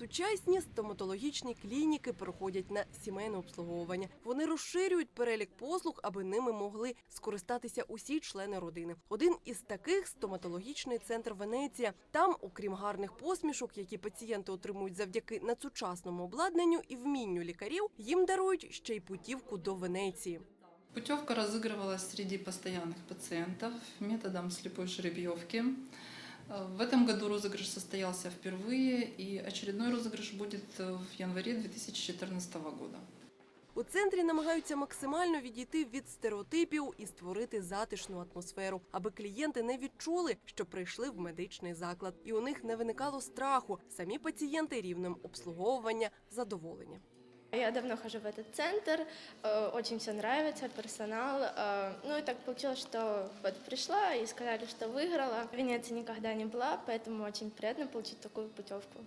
Сучасні стоматологічні клініки переходять на сімейне обслуговування. Вони розширюють перелік послуг, аби ними могли скористатися усі члени родини. Один із таких стоматологічний центр Венеція. Там, окрім гарних посмішок, які пацієнти отримують завдяки надсучасному обладнанню і вмінню лікарів, їм дарують ще й путівку до Венеції. Путевка разыгрывалась среди постоянных пациентов методом слепой жеребьевки. Э, В этом году розыгрыш состоялся впервые, и очередной розыгрыш будет э, в январе 2014 года. У центрі намагаються максимально відійти від стереотипів і створити затишну атмосферу, аби клієнти не відчули, що прийшли в медичний заклад, і у них не виникало страху. Самі пацієнти рівнем обслуговування задоволені. Я давно хожу в этот центр, э, очень все нравится, персонал. э, Ну и так получилось, что вот пришла и сказали, что выиграла. В Венеции никогда не была, поэтому очень приятно получить такую путевку.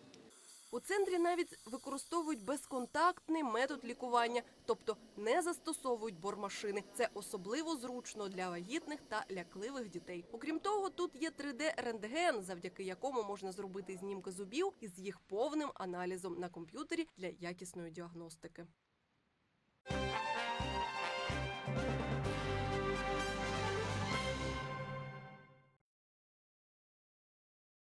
У центрі навіть використовують безконтактний метод лікування, тобто не застосовують бормашини. Це особливо зручно для вагітних та лякливих дітей. Окрім того, тут є 3D-рентген, завдяки якому можна зробити знімки зубів із їх повним аналізом на комп'ютері для якісної діагностики.